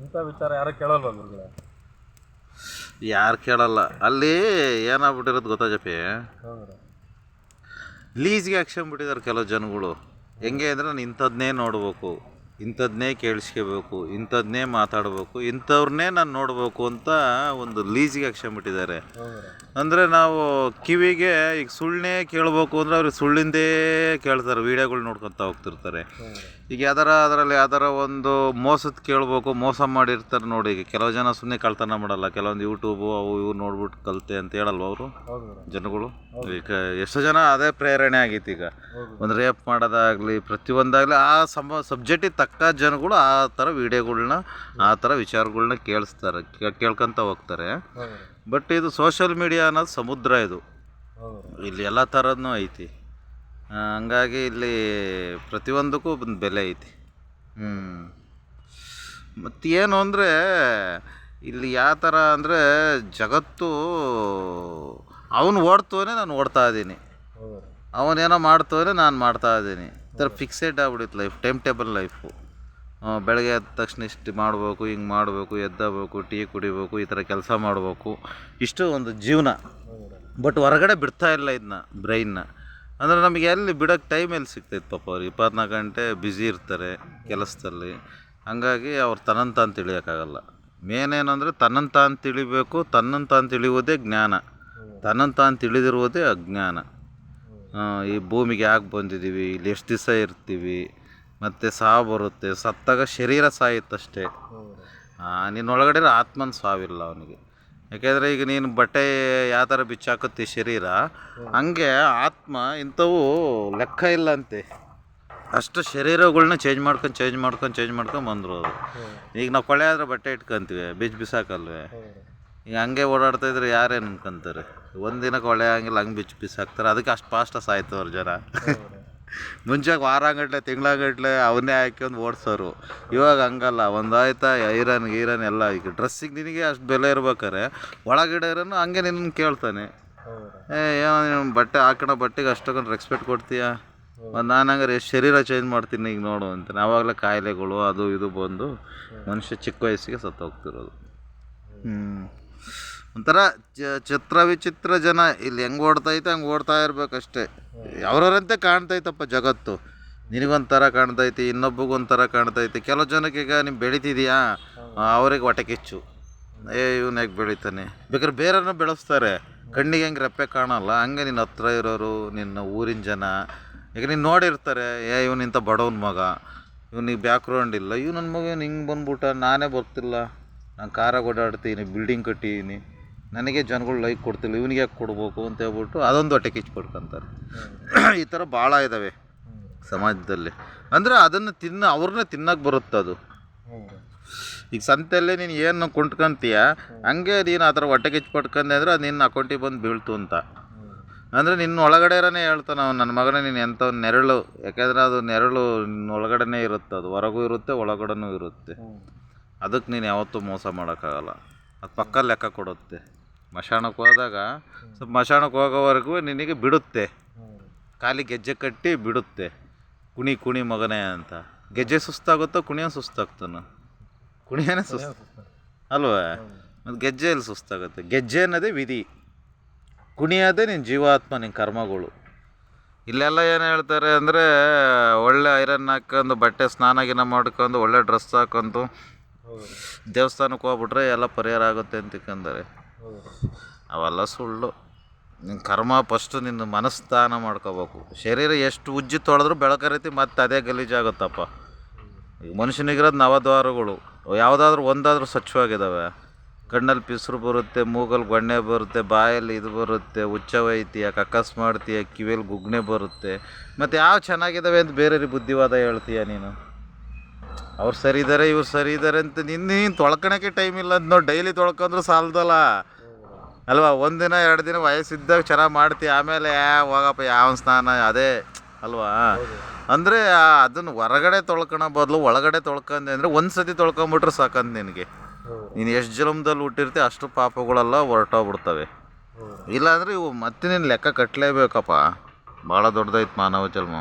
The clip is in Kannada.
ಇಂಥ ವಿಚಾರ ಯಾರು ಕೇಳಲ್ಲ ಗುರುಗಳೇ? ಯಾರು ಕೇಳಲ್ಲ. ಅಲ್ಲಿ ಏನಾಗ್ಬಿಟ್ಟಿರೋದು ಗೊತ್ತಾ ಜಪಿ? ಲೀಸ್ಗೆ ಆಕ್ಷನ್ ಹಾಕ್ಸ್ಕೊಂಬಿಟ್ಟಿದ್ದಾರೆ ಕೆಲವು ಜನಗಳು. ಹೆಂಗೆ ಅಂದರೆ ನಾನು ಇಂಥದ್ದನ್ನೇ ನೋಡ್ಬೇಕು. ಇಂಥದ್ನೇ ಕೇಳಿಸ್ಕೋಬೇಕು ಇಂಥದ್ನೇ ಮಾತಾಡಬೇಕು ಇಂಥವ್ರನ್ನೇ ನಾನು ನೋಡಬೇಕು ಅಂತ ಒಂದು ಲೀಜಿಗೆ ಹಾಕ್ಸ್ಕೊಂಬಿಟ್ಟಿದ್ದಾರೆ ಅಂದರೆ ನಾವು ಕಿವಿಗೆ ಈಗ ಸುಳ್ಳನ್ನೇ ಕೇಳಬೇಕು ಅಂದರೆ ಅವ್ರಿಗೆ ಸುಳ್ಳಿಂದೇ ಕೇಳ್ತಾರೆ ವೀಡಿಯೋಗಳು ನೋಡ್ಕೊತಾ ಹೋಗ್ತಿರ್ತಾರೆ. ಈಗ ಯಾವ್ದಾರ ಅದರಲ್ಲಿ ಯಾವ್ದಾರ ಒಂದು ಮೋಸದ ಕೇಳಬೇಕು ಮೋಸ ಮಾಡಿರ್ತಾರೆ ನೋಡಿ ಈಗ ಕೆಲವು ಜನ ಸುಮ್ಮನೆ ಕಳ್ತನ ಮಾಡಲ್ಲ ಕೆಲವೊಂದು ಯೂಟ್ಯೂಬು ಅವು ಇವು ನೋಡ್ಬಿಟ್ಟು ಕಲಿತೆ ಅಂತ ಹೇಳಲ್ವ ಅವರು? ಜನಗಳು? ಈಗ ಎಷ್ಟೋ ಜನ ಅದೇ ಪ್ರೇರಣೆ ಆಗೈತಿ ಈಗ. ಒಂದು ರೇಪ್ ಮಾಡೋದಾಗಲಿ ಪ್ರತಿಯೊಂದಾಗಲಿ ಆ ಸಮ ಸಬ್ಜೆಕ್ಟಿಗೆ ತಕ್ಕ ಜನಗಳು ಆ ಥರ ವಿಡಿಯೋಗಳನ್ನ ಆ ಥರ ವಿಚಾರಗಳನ್ನ ಕೇಳಿಸ್ತಾರೆ ಕೇಳ್ಕೊಂತ ಹೋಗ್ತಾರೆ. ಬಟ್ ಇದು ಸೋಷಿಯಲ್ ಮೀಡಿಯಾ ಅನ್ನೋದು ಸಮುದ್ರ ಇದು. ಇಲ್ಲಿ ಎಲ್ಲ ಥರದ್ದು ಐತಿ. ಹಂಗಾಗಿ ಇಲ್ಲಿ ಪ್ರತಿಯೊಂದಕ್ಕೂ ಒಂದು ಬೆಲೆ ಐತಿ. ಹ್ಞೂ ಏನು ಅಂದರೆ ಇಲ್ಲಿ ಯಾವ ಥರ ಅಂದರೆ ಜಗತ್ತು ಅವನು ಓಡ್ತೋನೆ ನಾನು ಓಡ್ತಾ ಇದ್ದೀನಿ. ಅವನೇನೋ ಮಾಡ್ತವನೇ ನಾನು ಮಾಡ್ತಾ ಇದ್ದೀನಿ. ಥರ ಫಿಕ್ಸೆಡ್ ಆಗ್ಬಿಡುತ್ತೆ ಲೈಫ್ ಟೈಮ್ ಟೇಬಲ್ ಲೈಫು ಬೆಳಗ್ಗೆ ಎದ್ದ ತಕ್ಷಣ ಇಷ್ಟು ಮಾಡಬೇಕು, ಹಿಂಗೆ ಮಾಡಬೇಕು, ಎದ್ದಬೇಕು, ಟೀ ಕುಡಿಬೇಕು, ಈ ಥರ ಕೆಲಸ ಮಾಡಬೇಕು. ಇಷ್ಟು ಒಂದು ಜೀವನ. ಬಟ್ ಹೊರಗಡೆ ಬಿಡ್ತಾ ಇಲ್ಲ ಇದನ್ನ ಬ್ರೈನ್ನ ಅಂದರೆ ನಮಗೆ ಎಲ್ಲಿ ಬಿಡೋಕ್ಕೆ ಟೈಮ್ ಎಲ್ಲಿ ಸಿಗ್ತೈತೆ ಪಾಪ ಅವ್ರು ಇಪ್ಪತ್ನಾಲ್ಕು ಗಂಟೆ ಬ್ಯುಸಿ ಇರ್ತಾರೆ ಕೆಲಸದಲ್ಲಿ. ಹಂಗಾಗಿ ಅವ್ರು ತನ್ನಂತ ಅಂತ ತಿಳಿಯೋಕ್ಕಾಗಲ್ಲ. ಮೇನ್ ಏನಂದರೆ ತನ್ನಂತ ಅಂತ ತಿಳಿಬೇಕು, ತನ್ನಂತ ಅಂತ ತಿಳಿಯೋದೇ ಜ್ಞಾನ. ತನ್ನಂತ ಅಂತ ತಿಳಿದಿರುವುದೇ ಅಜ್ಞಾನ. ಈ ಭೂಮಿಗೆ ಯಾಕೆ ಬಂದಿದ್ದೀವಿ ಇಲ್ಲಿ ಎಷ್ಟು ದಿವಸ ಇರ್ತೀವಿ, ಮತ್ತು ಸಾವು ಬರುತ್ತೆ, ಸತ್ತಾಗ ಶರೀರ ಸಾಯುತ್ತಷ್ಟೇ. ನಿನ್ನೊಳಗಡೆ ಆತ್ಮನ ಸಾವಿಲ್ಲ ಅವನಿಗೆ. ಯಾಕೆಂದರೆ ಈಗ ನೀನು ಬಟ್ಟೆ ಯಾವ ಥರ ಬಿಚ್ಚಾಕತ್ತಿ ಶರೀರ, ಹಂಗೆ ಆತ್ಮ ಇಂಥವು ಲೆಕ್ಕ ಇಲ್ಲ ಅಂತೆ ಅಷ್ಟು ಶರೀರಗಳನ್ನ ಚೇಂಜ್ ಮಾಡ್ಕೊಂಡು ಚೇಂಜ್ ಮಾಡ್ಕೊಂಡು ಚೇಂಜ್ ಮಾಡ್ಕೊಂಡು ಬಂದರು ಈಗ ನಾವು ಕೊಳೆ ಆದರೆ ಬಟ್ಟೆ ಇಟ್ಕೊಂತೀವಿ, ಬಿಜ್ ಬಿಸಾಕಲ್ವೇ. ಹಂಗೆ ಓಡಾಡ್ತಾ ಇದ್ರೆ ಯಾರೇನು ಅನ್ಕೊಂತಾರೆ? ಒಂದಿನಕ್ಕೆ ಒಳ್ಳೆ ಹಂಗಿಲ್ಲ ಹಂಗೆ ಬಿಚ್ಚು ಬಿಸಾಕ್ತಾರೆ. ಅದಕ್ಕೆ ಅಷ್ಟು ಫಾಸ್ಟ್ ಅವ್ರ ಜನ. ಮುಂಚೆ ವಾರಾಗಟ್ಲೆ ತಿಂಗಳಾಗಟ್ಲೆ ಅವನ್ನೇ ಹಾಕ್ಕೊಂಡು ಓಡಿಸೋರು. ಇವಾಗ ಹಂಗಲ್ಲ. ಒಂದಾಯ್ತಾ ಐರನ್ ಗೀರನ್ ಎಲ್ಲ ಈಗ ಡ್ರೆಸ್ಸಿಗೆ ನಿನಗೆ ಅಷ್ಟು ಬೆಲೆ ಇರ್ಬೇಕಾರೆ ಒಳಗಡೆ ಇರೋನು ಹಂಗೆ ನಿನ್ನ ಕೇಳ್ತಾನೆ. ಏ ಏನೋ ನೀನು ಬಟ್ಟೆ ಹಾಕೋಣ ಬಟ್ಟೆಗೆ ಅಷ್ಟೊಂದು ರೆಸ್ಪೆಕ್ಟ್ ಕೊಡ್ತೀಯಾ? ಒಂದು ನಾನು ಹಂಗಾರೆ ಎಷ್ಟು ಶರೀರ ಚೇಂಜ್ ಮಾಡ್ತೀನಿ ಈಗ ನೋಡು ಅಂತ. ಆವಾಗಲೇ ಕಾಯಿಲೆಗಳು ಅದು ಇದು ಬಂದು ಮನುಷ್ಯ ಚಿಕ್ಕ ವಯಸ್ಸಿಗೆ ಸತ್ತೋಗ್ತಿರೋದು. ಹ್ಞೂ ಒಂಥರ ಚ ಚಿತ್ರ ವಿಚಿತ್ರ ಜನ. ಇಲ್ಲಿ ಹೆಂಗೆ ಓಡ್ತೈತೆ ಹಂಗೆ ಓಡ್ತಾ ಇರ್ಬೇಕಷ್ಟೇ. ಅವ್ರವ್ರಂತೆ ಕಾಣ್ತೈತಪ್ಪ ಜಗತ್ತು. ನಿನಗೊಂಥರ ಕಾಣ್ತೈತಿ ಇನ್ನೊಬ್ಬಗೊಂಥರ ಕಾಣ್ತೈತಿ. ಕೆಲವು ಜನಕ್ಕೆ ಈಗ ನೀನು ಬೆಳಿತಿದೀಯಾ? ಅವ್ರಿಗೆ ಹೊಟ್ಟೆ ಕಿಚ್ಚು. ಏ ಇವನು ಹೇಗೆ ಬೆಳಿತಾನೆ? ಬೇಕಾದ್ರೆ ಬೇರೆಯವ್ರನ್ನ ಬೆಳೆಸ್ತಾರೆ. ಕಣ್ಣಿಗೆ ಹೆಂಗೆ ರೆಪ್ಪೆ ಕಾಣಲ್ಲ. ಹಂಗೆ ನಿನ್ನ ಹತ್ರ ಇರೋರು ನಿನ್ನ ಊರಿನ ಜನ. ಈಗ ನೀನು ನೋಡಿರ್ತಾರೆ ಏ ಇವನು ಇಂಥ ಬಡವನ ಮಗ. ಇವನಿಗೆ ಬ್ಯಾಕ್ಗ್ರೌಂಡ್ ಇಲ್ಲ. ಇವ್ ನನ್ನ ಮಗ ಇವ್ನು ಹಿಂಗೆ ಬಂದ್ಬಿಟ್ಟ ನಾನೇ ಬರ್ತಿಲ್ಲ. ನಾನು ಕಾರಾಗ ಓಡಾಡ್ತೀನಿ ಬಿಲ್ಡಿಂಗ್ ಕಟ್ಟಿದ್ದೀನಿ ನನಗೆ ಜನಗಳು ಲೈಕ್ ಕೊಡ್ತಿಲ್ಲ, ಇವನಿಗೆ ಯಾಕೆ ಕೊಡ್ಬೇಕು ಅಂತ ಹೇಳ್ಬಿಟ್ಟು ಅದೊಂದು ಹೊಟ್ಟೆ ಕಿಚ್ಚು ಪಡ್ಕೊಂತಾರೆ. ಈ ಥರ ಭಾಳ ಇದ್ದಾವೆ ಸಮಾಜದಲ್ಲಿ. ಅಂದರೆ ಅದನ್ನು ತಿನ್ನ, ಅವ್ರನ್ನ ತಿನ್ನಕ್ಕೆ ಬರುತ್ತೆ ಅದು. ಈಗ ಸಂತೆಯಲ್ಲೇ ನೀನು ಏನು ಕೊಂಡ್ಕೊಂತೀಯ, ಹಂಗೆ ನೀನು ಆ ಥರ ಹೊಟ್ಟೆ ಕಿಚ್ಚು ಪಡ್ಕೊಂಡೆ ಅಂದರೆ ಅದು ನಿನ್ನ ಅಕೌಂಟಿಗೆ ಬಂದು ಬೀಳ್ತು ಅಂತ. ಅಂದರೆ ನಿನ್ನ ಒಳಗಡೆ ಹೇಳ್ತಾನೆ ಅವ್ನು ನನ್ನ ಮಗನೇ, ನೀನು ಎಂಥ ನೆರಳು. ಯಾಕೆಂದರೆ ಅದು ನೆರಳು ಒಳಗಡೆನೇ ಇರುತ್ತೆ ಅದು, ಹೊರಗೂ ಇರುತ್ತೆ, ಒಳಗಡೆನೂ ಇರುತ್ತೆ. ಅದಕ್ಕೆ ನೀನು ಯಾವತ್ತೂ ಮೋಸ ಮಾಡೋಕ್ಕಾಗಲ್ಲ. ಅದು ಪಕ್ಕ ಲೆಕ್ಕ ಕೊಡುತ್ತೆ. ಮಶಾಣಕ್ಕೆ ಹೋದಾಗ ಸ್ವಲ್ಪ ಮಶಾಣಕ್ಕೆ ಹೋಗೋವರೆಗೂ ನಿನಗೆ ಬಿಡುತ್ತೆ. ಖಾಲಿ ಗೆಜ್ಜೆ ಕಟ್ಟಿ ಬಿಡುತ್ತೆ. ಕುಣಿ ಕುಣಿ ಮಗನೇ ಅಂತ. ಗೆಜ್ಜೆ ಸುಸ್ತಾಗುತ್ತೋ ಕುಣಿಯೋ ಸುಸ್ತಾಗ್ತಾನು? ಕುಣಿಯೋನೇ ಸುಸ್ತು ಅಲ್ವಾ? ಮತ್ತು ಗೆಜ್ಜೆಯಲ್ಲಿ ಸುಸ್ತಾಗುತ್ತೆ. ಗೆಜ್ಜೆ ಅನ್ನೋದೇ ವಿಧಿ. ಕುಣಿಯೋದೇ ನಿನ್ನ ಜೀವಾತ್ಮ ನಿನ್ನ ಕರ್ಮಗಳು. ಇಲ್ಲೆಲ್ಲ ಏನು ಹೇಳ್ತಾರೆ ಅಂದರೆ ಒಳ್ಳೆ ಐರನ್ ಹಾಕೊಂಡು ಬಟ್ಟೆ ಸ್ನಾನ ಗಿನ ಮಾಡ್ಕೊಂಡು ಒಳ್ಳೆ ಡ್ರೆಸ್ ಹಾಕೊಂಡು ದೇವಸ್ಥಾನಕ್ಕೆ ಹೋಗ್ಬಿಟ್ರೆ ಎಲ್ಲ ಪರಿಹಾರ ಆಗುತ್ತೆ ಅಂತ ಹೌದು ಅವೆಲ್ಲ ಸುಳ್ಳು. ನಿನ್ನ ಕರ್ಮ ಫಸ್ಟು ನಿನ್ನ ಮನಸ್ಥಾನ ಮಾಡ್ಕೋಬೇಕು. ಶರೀರ ಎಷ್ಟು ಉಜ್ಜಿ ತೊಳೆದ್ರೂ ಬೆಳಕರಿತಿ ಮತ್ತೆ ಅದೇ ಗಲೀಜಾಗುತ್ತಪ್ಪ ಈಗ ಮನುಷ್ಯನಿಗಿರೋದು ನವದ್ವಾರಗಳು. ಯಾವುದಾದ್ರೂ ಒಂದಾದರೂ ಸ್ವಚ್ಛವಾಗಿದ್ದಾವೆ. ಕಣ್ಣಲ್ಲಿ ಪಿಸ್ರು ಬರುತ್ತೆ, ಮೂಗಲ್ಲಿ ಗೊಣ್ಣೆ ಬರುತ್ತೆ, ಬಾಯಲ್ಲಿ ಇದು ಬರುತ್ತೆ ಹುಚ್ಚ ಕಕ್ಕಸ್ ಮಾಡ್ತೀಯ ಕಿವಿಯಲ್ಲಿ ಗುಗ್ನೆ ಬರುತ್ತೆ. ಮತ್ತು ಯಾವ ಚೆನ್ನಾಗಿದ್ದಾವೆ ಅಂತ ಬೇರೆ ಬುದ್ಧಿವಾದ ಹೇಳ್ತೀಯ ನೀನು? ಅವ್ರು ಸರಿ ಇದ್ದಾರೆ ಇವ್ರು ಸರಿ ಇದಾರೆ ಅಂತ ನಿನ್ನ ನೀನು ತೊಳ್ಕೊಳಕ್ಕೆ ಟೈಮ್ ಇಲ್ಲ ಅಂತ ನೋಡಿ ಡೈಲಿ ತೊಳ್ಕೊಂಡ್ರು ಸಾಲದಲ್ಲ. ಅಲ್ವಾ ಒಂದಿನ ಎರಡು ದಿನ ವಯಸ್ಸಿದ್ದಾಗ ಚೆನ್ನಾಗಿ ಮಾಡ್ತೀಯ ಆಮೇಲೆ ಹೋಗಪ್ಪ ಯಾವ ಸ್ನಾನ, ಅದೇ, ಅಲ್ವಾ? ಅಂದರೆ ಅದನ್ನು ಹೊರಗಡೆ ತೊಳ್ಕೊಳೋ ಬದಲು ಒಳಗಡೆ ತೊಳ್ಕೊಂಡೆ ಅಂದರೆ ಒಂದು ಸತಿ ತೊಳ್ಕೊಂಬಿಟ್ರೆ ಸಾಕಂತ ನಿನಗೆ. ನೀನು ಎಷ್ಟು ಜನ್ಮದಲ್ಲಿ ಹುಟ್ಟಿರ್ತೀವಿ ಅಷ್ಟು ಪಾಪಗಳೆಲ್ಲ ಹೊರಟೋಗ್ಬಿಡ್ತವೆ. ಇಲ್ಲಾಂದರೆ ಇವು ಮತ್ತೆ ನೀನು ಲೆಕ್ಕ ಕಟ್ಟಲೇಬೇಕಪ್ಪ ಭಾಳ ದೊಡ್ಡದೈತೆ ಮಾನವ ಜನ್ಮ.